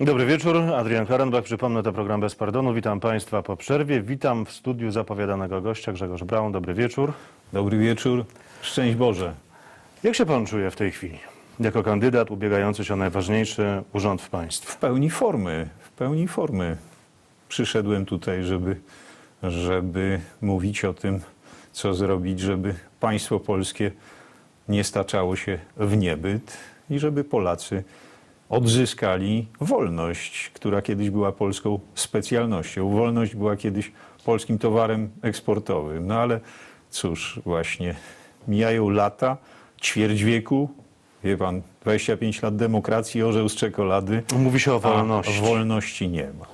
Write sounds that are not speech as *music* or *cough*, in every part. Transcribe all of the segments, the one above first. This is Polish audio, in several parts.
Dobry wieczór, Adrian Klarenbach. Przypomnę, to program Bez Pardonu. Witam Państwa po przerwie. Witam w studiu zapowiadanego gościa Grzegorz Braun. Dobry wieczór. Dobry wieczór, szczęść Boże. Jak się Pan czuje w tej chwili? Jako kandydat ubiegający się o najważniejszy urząd w państwie. W pełni formy, w pełni formy przyszedłem tutaj, żeby, żeby mówić o tym, co zrobić, żeby państwo polskie nie staczało się w niebyt i żeby Polacy odzyskali wolność, która kiedyś była polską specjalnością. Wolność była kiedyś polskim towarem eksportowym. No ale cóż, właśnie mijają lata, ćwierć wieku, wie pan, 25 lat demokracji, orzeł z czekolady. Mówi się o wolności. wolności nie ma.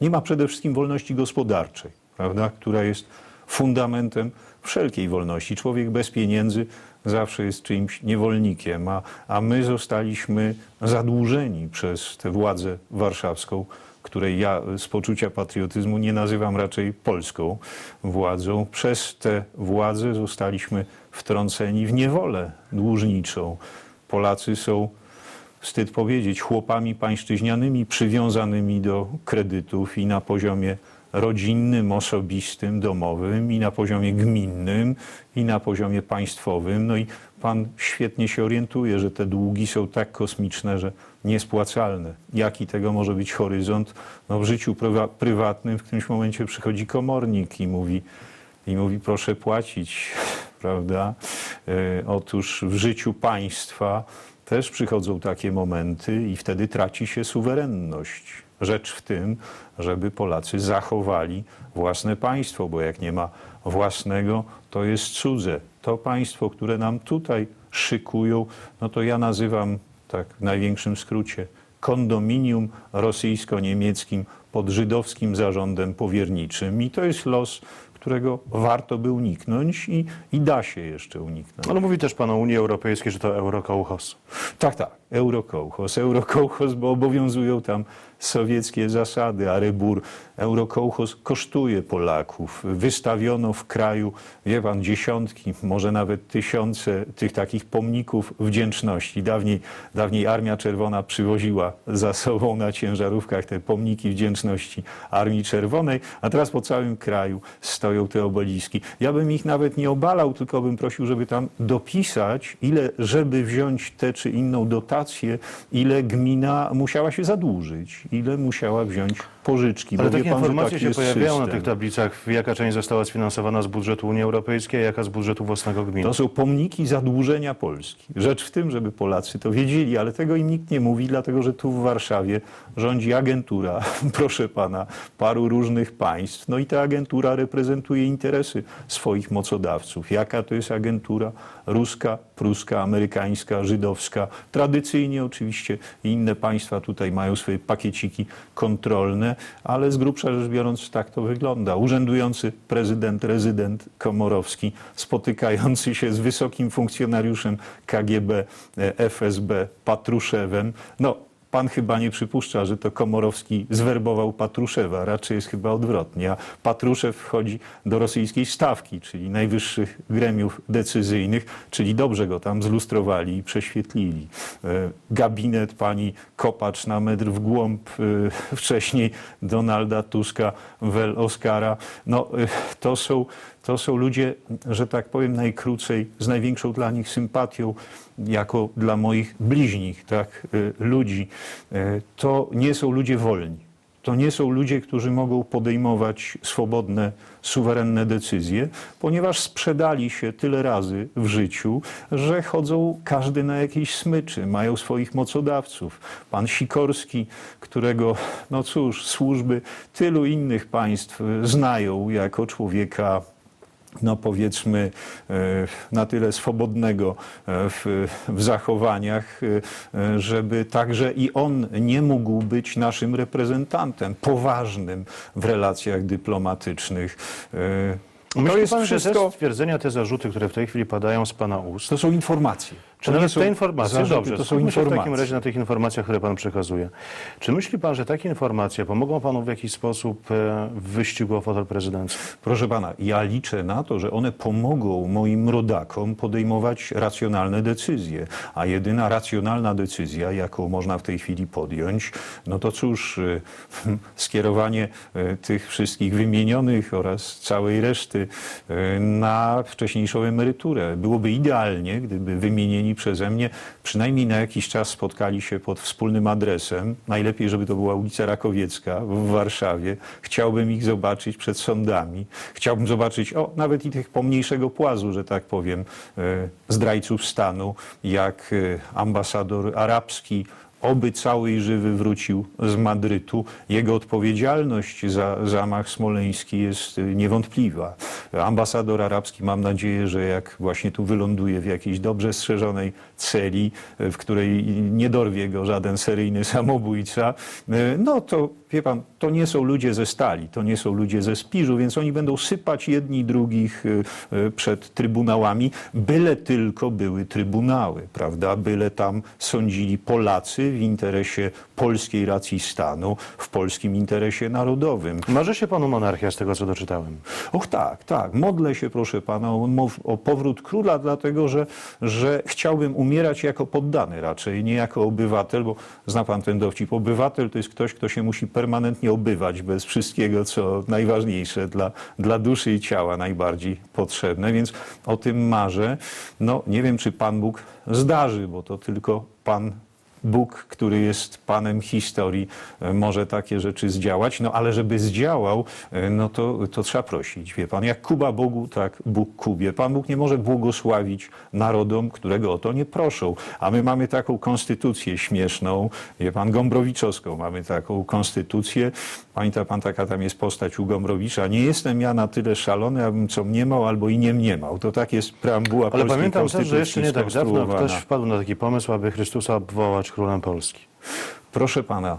Nie ma przede wszystkim wolności gospodarczej, prawda, która jest fundamentem wszelkiej wolności. Człowiek bez pieniędzy zawsze jest czyimś niewolnikiem, a, a my zostaliśmy zadłużeni przez tę władzę warszawską, której ja z poczucia patriotyzmu nie nazywam raczej polską władzą. Przez tę władzę zostaliśmy wtrąceni w niewolę dłużniczą. Polacy są wstyd powiedzieć, chłopami pańszczyźnianymi przywiązanymi do kredytów i na poziomie rodzinnym, osobistym, domowym, i na poziomie gminnym, i na poziomie państwowym. No i pan świetnie się orientuje, że te długi są tak kosmiczne, że niespłacalne. Jaki tego może być horyzont? No w życiu prywa- prywatnym w którymś momencie przychodzi komornik i mówi, i mówi proszę płacić, *laughs* prawda? E, otóż w życiu państwa też przychodzą takie momenty i wtedy traci się suwerenność. Rzecz w tym, żeby Polacy zachowali własne państwo, bo jak nie ma własnego, to jest cudze. To państwo, które nam tutaj szykują, no to ja nazywam tak w największym skrócie kondominium rosyjsko-niemieckim pod żydowskim zarządem powierniczym. I to jest los, którego warto by uniknąć i, i da się jeszcze uniknąć. Ale mówi też Pan o Unii Europejskiej, że to eurokołchos. Tak, tak. Eurokołchos. Eurokołchos, bo obowiązują tam sowieckie zasady, a rybór. Eurokołchos kosztuje Polaków. Wystawiono w kraju, wie pan, dziesiątki, może nawet tysiące tych takich pomników wdzięczności. Dawniej, dawniej Armia Czerwona przywoziła za sobą na ciężarówkach te pomniki wdzięczności Armii Czerwonej, a teraz po całym kraju stoją te obeliski. Ja bym ich nawet nie obalał, tylko bym prosił, żeby tam dopisać, ile, żeby wziąć tę czy inną dotację, ile gmina musiała się zadłużyć, ile musiała wziąć pożyczki. Ale takie pan, informacje się pojawiają na system. tych tablicach, jaka część została sfinansowana z budżetu Unii Europejskiej, a jaka z budżetu własnego gminy. To są pomniki zadłużenia Polski. Rzecz w tym, żeby Polacy to wiedzieli, ale tego im nikt nie mówi, dlatego że tu w Warszawie rządzi agentura, *laughs* proszę pana, paru różnych państw. No i ta agentura reprezentuje interesy swoich mocodawców. Jaka to jest agentura? Ruska, pruska, amerykańska, żydowska. Tradycyjnie oczywiście inne państwa tutaj mają swoje pakieciki kontrolne, ale z grubsza rzecz biorąc tak to wygląda. Urzędujący prezydent, rezydent Komorowski spotykający się z wysokim funkcjonariuszem KGB, e, FSB, Patruszewem. No, pan chyba nie przypuszcza, że to Komorowski zwerbował Patruszewa. Raczej jest chyba odwrotnie. A Patruszew wchodzi do rosyjskiej stawki, czyli najwyższych gremiów decyzyjnych, czyli dobrze go tam zlustrowali i prześwietlili. E, Gabinet pani Kopacz na metr w głąb, e, *laughs* wcześniej Donalda Tuska, Wel Oskara. No, e, to są, to są ludzie, że tak powiem najkrócej, z największą dla nich sympatią, jako dla moich bliźnich, tak, ludzi. Y, To nie są ludzie wolni. To nie są ludzie, którzy mogą podejmować swobodne, suwerenne decyzje, ponieważ sprzedali się tyle razy w życiu, że chodzą każdy na jakieś smyczy, mają swoich mocodawców. Pan Sikorski, którego, no cóż, służby tylu innych państw znają jako człowieka no powiedzmy, e, na tyle swobodnego e, w, w zachowaniach, e, żeby także i on nie mógł być naszym reprezentantem poważnym w relacjach dyplomatycznych. To jest pan, wszystko, te stwierdzenia, te zarzuty, które w tej chwili padają z Pana ust, to są informacje. Czy nawet te informacje, zarzuty, dobrze, to są się w takim informacje. razie na tych informacjach, które Pan przekazuje. Czy myśli Pan, że takie informacje pomogą Panu w jakiś sposób e, w wyścigu o fotel prezydencki? Proszę pana, ja liczę na to, że one pomogą moim rodakom podejmować racjonalne decyzje. A jedyna racjonalna decyzja, jaką można w tej chwili podjąć, no to cóż, y, *laughs* skierowanie y, tych wszystkich wymienionych oraz całej reszty na wcześniejszą emeryturę. Byłoby idealnie, gdyby wymienieni przeze mnie przynajmniej na jakiś czas spotkali się pod wspólnym adresem. Najlepiej, żeby to była ulica Rakowiecka w Warszawie. Chciałbym ich zobaczyć przed sądami. Chciałbym zobaczyć, o, nawet i tych pomniejszego płazu, że tak powiem, e, zdrajców stanu, jak e, ambasador arabski, oby cały i żywy wrócił z Madrytu. Jego odpowiedzialność za zamach smoleński jest y, niewątpliwa. Ambasador arabski, mam nadzieję, że jak właśnie tu wyląduje w jakiejś dobrze strzeżonej celi, y, w której nie dorwie go żaden seryjny *laughs* samobójca, y, no to wie pan, to nie są ludzie ze stali, to nie są ludzie ze spiżu, więc oni będą sypać jedni drugich przed trybunałami, byle tylko były trybunały, prawda? Byle tam sądzili Polacy w interesie polskiej racji stanu, w polskim interesie narodowym. Marzy się Panu monarchia z tego, co doczytałem. Och tak, tak. Modlę się, proszę pana, o, o powrót króla, dlatego że, że chciałbym umierać jako poddany raczej, nie jako obywatel, bo zna pan ten dowcip. Obywatel to jest ktoś, kto się musi permanentnie obywać bez wszystkiego, co najważniejsze dla, dla duszy i ciała najbardziej potrzebne, więc o tym marzę. No, nie wiem, czy Pan Bóg zdarzy, bo to tylko Pan Bóg, który jest Panem historii, e, może takie rzeczy zdziałać, no ale żeby zdziałał, e, no to, to trzeba prosić. Wie Pan, jak Kuba Bogu, tak Bóg Kubie. Pan Bóg nie może błogosławić narodom, którego o to nie proszą. A my mamy taką konstytucję śmieszną, wie Pan, Gombrowiczowską mamy taką konstytucję. Pamięta Pan, taka tam jest postać u Gombrowicza. Nie jestem ja na tyle szalony, abym co mniemał albo i nie mniemał. To tak jest preambuła Ale pamiętam też, że jeszcze nie tak dawno ktoś wpadł na taki pomysł, aby Chrystusa obwołać królem Polski. Proszę pana,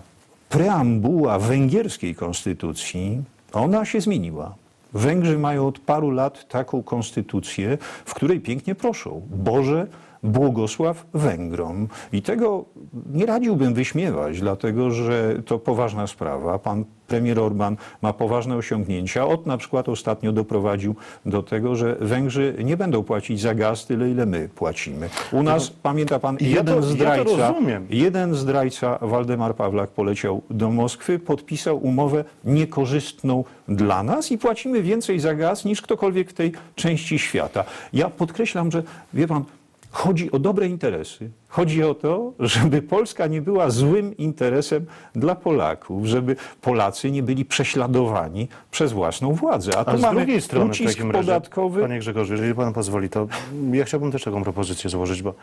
preambuła węgierskiej konstytucji, ona się zmieniła. Węgrzy mają od paru lat taką konstytucję, w której pięknie proszą: Boże, błogosław Węgrom. I tego nie radziłbym wyśmiewać, dlatego że to poważna sprawa. Pan premier Orban ma poważne osiągnięcia. Od na przykład ostatnio doprowadził do tego, że Węgrzy nie będą płacić za gaz tyle, ile my płacimy. U nas, pamięta pan, Ja jeden to- ja zdrajca, rozumiem. Jeden zdrajca, Waldemar Pawlak, poleciał do Moskwy, podpisał umowę niekorzystną dla nas i płacimy więcej za gaz niż ktokolwiek w tej części świata. Ja podkreślam, że wie pan, chodzi o dobre interesy. Chodzi o to, żeby Polska nie była złym interesem dla Polaków, żeby Polacy nie byli prześladowani przez własną władzę. A tu A z mamy drugiej strony w takim razie, podatkowy. panie Grzegorzu, jeżeli pan pozwoli, to ja chciałbym też taką propozycję złożyć, bo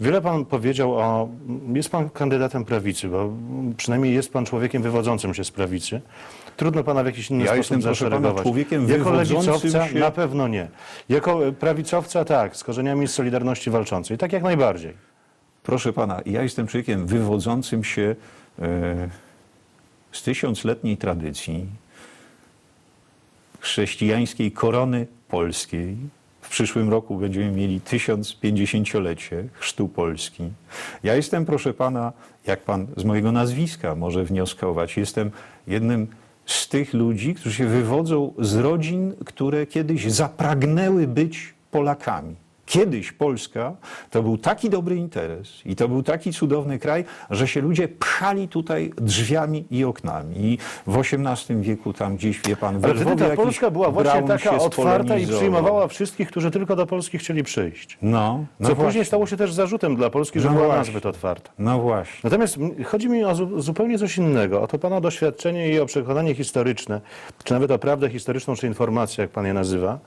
wiele pan powiedział o... Jest pan kandydatem prawicy, bo przynajmniej jest pan człowiekiem wywodzącym się z prawicy. Trudno pana w jakiś inny Ja sposób jestem, zaszeregować. człowiekiem Jako lewicowca się- na pewno nie. Jako e, prawicowca tak, z korzeniami Solidarności Walczącej. Tak jak najbardziej. Proszę pana, ja jestem człowiekiem wywodzącym się e, z tysiącletniej tradycji chrześcijańskiej korony polskiej. W przyszłym roku będziemy mieli 1050-lecie chrztu Polski. Ja jestem, proszę pana, jak pan z mojego nazwiska może wnioskować, jestem jednym z tych ludzi, którzy się wywodzą z rodzin, które kiedyś zapragnęły być Polakami. Kiedyś Polska to był taki dobry interes i to był taki cudowny kraj, że się ludzie pchali tutaj drzwiami i oknami. I w XVIII wieku tam gdzieś, wie pan, Ale wtedy ta Polska była właśnie taka otwarta i przyjmowała wszystkich, którzy tylko do Polski chcieli przyjść. No, no Co właśnie. później stało się też zarzutem dla Polski, że No była właśnie. nazbyt otwarta. No właśnie. Natomiast chodzi mi o zu, zupełnie coś innego, o to Pana doświadczenie i o przekonanie historyczne, czy nawet o prawdę historyczną, czy informację, jak Pan je nazywa.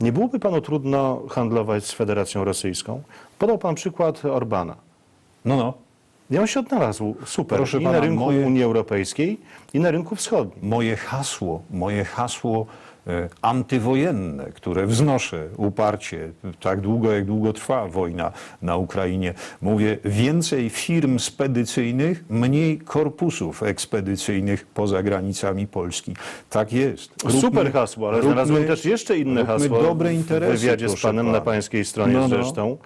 Nie byłoby Panu trudno handlować z Federacją Rosyjską? Podał Pan przykład Orbana. No, no. I on się odnalazł super Proszę i pana, na rynku moje- Unii Europejskiej, i na rynku wschodnim. Moje hasło, moje hasło antywojenne, które wznoszę uparcie, tak długo jak długo trwa wojna na Ukrainie. Mówię, więcej firm spedycyjnych, mniej korpusów ekspedycyjnych poza granicami Polski. Tak jest. Super hasło, ale róbmy- znalazłem też jeszcze inne róbmy hasło dobre w interesy, wywiadzie z panem na pańskiej stronie No, no. zresztą.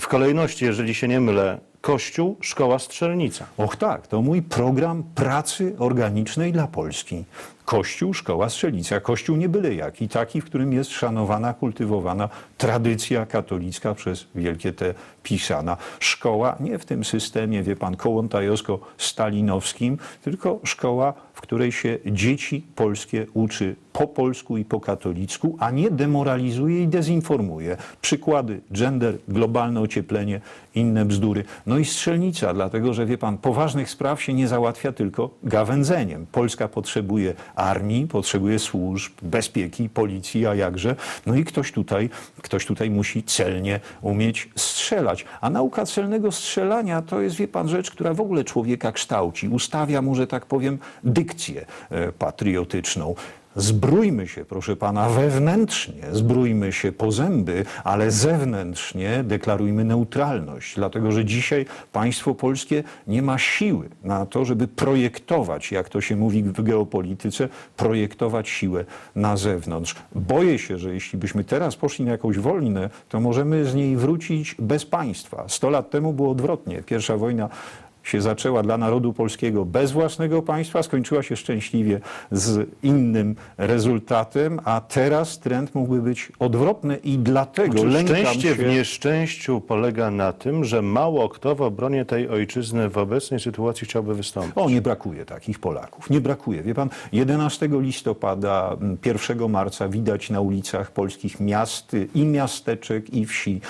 W kolejności, jeżeli się nie mylę, Kościół, Szkoła, Strzelnica. Och tak, to mój program pracy organicznej dla Polski. Kościół, szkoła, strzelnica. Kościół nie byle jaki, taki, w którym jest szanowana, kultywowana tradycja katolicka przez wielkie te pisana. Szkoła nie w tym systemie, wie pan, kołątajowsko-stalinowskim, tylko szkoła, w której się dzieci polskie uczy po polsku i po katolicku, a nie demoralizuje i dezinformuje. Przykłady, gender, globalne ocieplenie, inne bzdury. No i strzelnica, dlatego że wie pan, poważnych spraw się nie załatwia tylko gawędzeniem. Polska potrzebuje armii, potrzebuje służb, bezpieki, policji, a jakże. No i ktoś tutaj, ktoś tutaj musi celnie umieć strzelać. A nauka celnego strzelania to jest, wie pan, rzecz, która w ogóle człowieka kształci, ustawia mu, że tak powiem, dykcję e, patriotyczną. Zbrójmy się, proszę pana, wewnętrznie, zbrójmy się po zęby, ale zewnętrznie deklarujmy neutralność, dlatego że dzisiaj państwo polskie nie ma siły na to, żeby projektować, jak to się mówi w geopolityce, projektować siłę na zewnątrz. Boję się, że jeśli byśmy teraz poszli na jakąś wojnę, to możemy z niej wrócić bez państwa. Sto lat temu było odwrotnie. Pierwsza wojna się zaczęła dla narodu polskiego bez własnego państwa, skończyła się szczęśliwie z innym rezultatem, a teraz trend mógłby być odwrotny i dlatego Czy lękam szczęście się... w nieszczęściu polega na tym, że mało kto w obronie tej ojczyzny w obecnej sytuacji chciałby wystąpić? O, nie brakuje takich Polaków. Nie brakuje. Wie pan, 11 listopada, m, 1 marca widać na ulicach polskich miast i miasteczek, i wsi.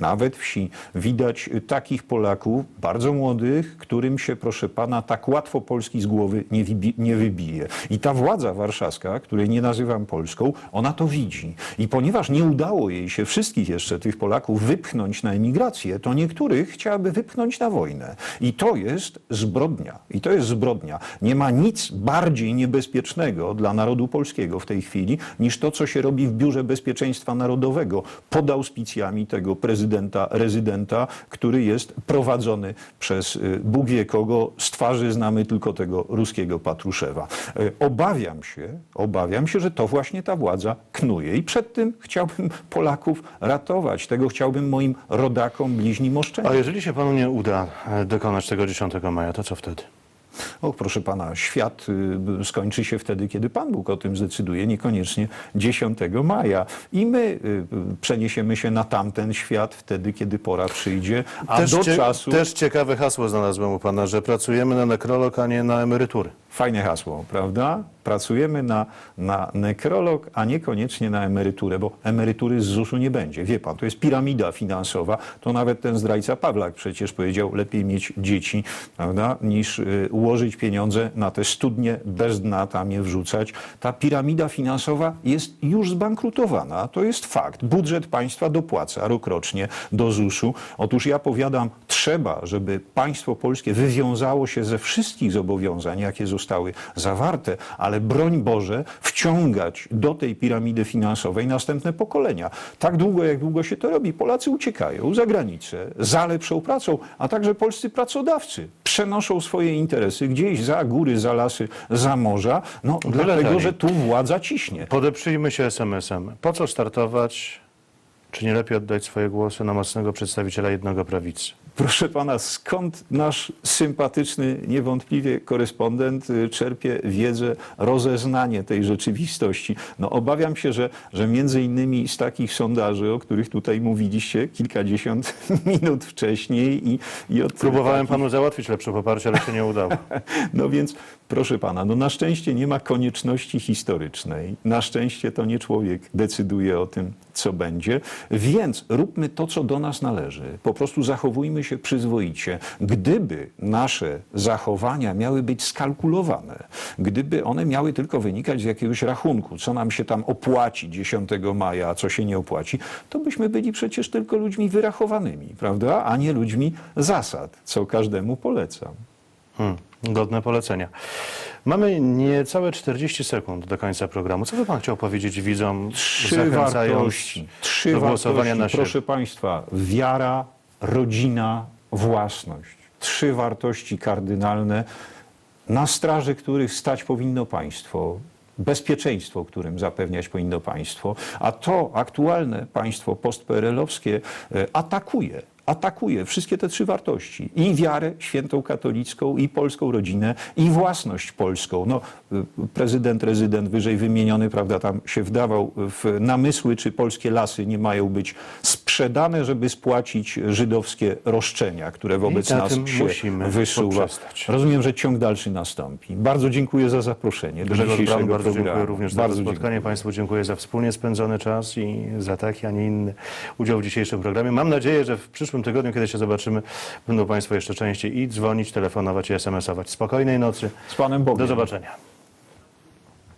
Nawet wsi widać takich Polaków, bardzo młodych, którym się, proszę pana, tak łatwo Polski z głowy nie, nie wybije. I ta władza warszawska, której nie nazywam Polską, ona to widzi. I ponieważ nie udało jej się wszystkich jeszcze tych Polaków wypchnąć na emigrację, to niektórych chciałaby wypchnąć na wojnę. I to jest zbrodnia. I to jest zbrodnia. Nie ma nic bardziej niebezpiecznego dla narodu polskiego w tej chwili, niż to, co się robi w Biurze Bezpieczeństwa Narodowego pod auspicjami tego prezydenta, rezydenta, który jest prowadzony przez y, Bóg wie kogo. Z twarzy znamy tylko tego ruskiego Patruszewa. Y, Obawiam się, obawiam się, że to właśnie ta władza knuje. I przed tym chciałbym Polaków ratować. Tego chciałbym moim rodakom, bliźnim oszczędzić. A jeżeli się panu nie uda e, dokonać tego 10 maja, to co wtedy? O, proszę pana, świat y, skończy się wtedy, kiedy Pan Bóg o tym zdecyduje, niekoniecznie 10 maja. I my y, y, przeniesiemy się na tamten świat wtedy, kiedy pora przyjdzie, a też, do cie- czasu... też ciekawe hasło znalazłem u pana, że pracujemy na nekrolog, a nie na emerytury. Fajne hasło, prawda? Pracujemy na, na nekrolog, a niekoniecznie na emeryturę, bo emerytury z ZUS-u nie będzie. Wie pan, to jest piramida finansowa. To nawet ten zdrajca Pawlak przecież powiedział, lepiej mieć dzieci, prawda, niż y, ułożyć pieniądze na te studnie bez dna, tam je wrzucać. Ta piramida finansowa jest już zbankrutowana. To jest fakt. Budżet państwa dopłaca rokrocznie do ZUS-u. Otóż ja powiadam, trzeba, żeby państwo polskie wywiązało się ze wszystkich zobowiązań, jakie zostały zawarte, ale broń Boże, wciągać do tej piramidy finansowej następne pokolenia. Tak długo, jak długo się to robi, Polacy uciekają za granicę za lepszą pracą, a także polscy pracodawcy przenoszą swoje interesy gdzieś za góry, za lasy, za morza, no dlatego, że tu władza ciśnie. Podeprzyjmy się SMS-em. Po co startować? Czy nie lepiej oddać swoje głosy na mocnego przedstawiciela jednego prawicy? Proszę pana, skąd nasz sympatyczny, niewątpliwie korespondent y, czerpie wiedzę, rozeznanie tej rzeczywistości? No obawiam się, że, że między innymi z takich sondaży, o których tutaj mówiliście kilkadziesiąt *laughs* minut wcześniej i, i od Próbowałem takich- panu załatwić lepsze poparcie, ale się nie udało. *laughs* no więc, proszę pana, no na szczęście nie ma konieczności historycznej. Na szczęście to nie człowiek decyduje o tym, co będzie. Więc róbmy to, co do nas należy. Po prostu zachowujmy się przyzwoicie. Gdyby nasze zachowania miały być skalkulowane, gdyby one miały tylko wynikać z jakiegoś rachunku, co nam się tam opłaci 10 maja, a co się nie opłaci, to byśmy byli przecież tylko ludźmi wyrachowanymi, prawda? A nie ludźmi zasad, co każdemu polecam. Hmm, godne polecenia. Mamy niecałe 40 sekund do końca programu. Co by pan chciał powiedzieć widzom, Trzy zachęcając wartości. Trzy do głosowania wartości, na siebie? proszę Państwa. Wiara, rodzina, własność. Trzy wartości kardynalne, na straży których stać powinno państwo. Bezpieczeństwo, którym zapewniać powinno państwo, a to aktualne państwo postperelowskie e, atakuje. Atakuje wszystkie te trzy wartości. I wiarę świętą katolicką, i polską rodzinę, i własność polską. No, y, prezydent, rezydent wyżej wymieniony, prawda, tam się wdawał w namysły, czy polskie lasy nie mają być sprzedane, żeby spłacić żydowskie roszczenia, które wobec na nas się musimy wysuwa. poprzestać. Rozumiem, że ciąg dalszy nastąpi. Bardzo dziękuję za zaproszenie do Grzegorz dzisiejszego Braun, bardzo dziękuję również za to spotkanie. dziękuję. Państwu dziękuję za wspólnie spędzony czas i za taki, a nie inny udział w dzisiejszym programie. Mam nadzieję, że w przyszłym tygodniu, kiedy się zobaczymy, będą Państwo jeszcze częściej i dzwonić, telefonować i SMS-ować. Spokojnej nocy. Z Panem Bogiem. Do zobaczenia.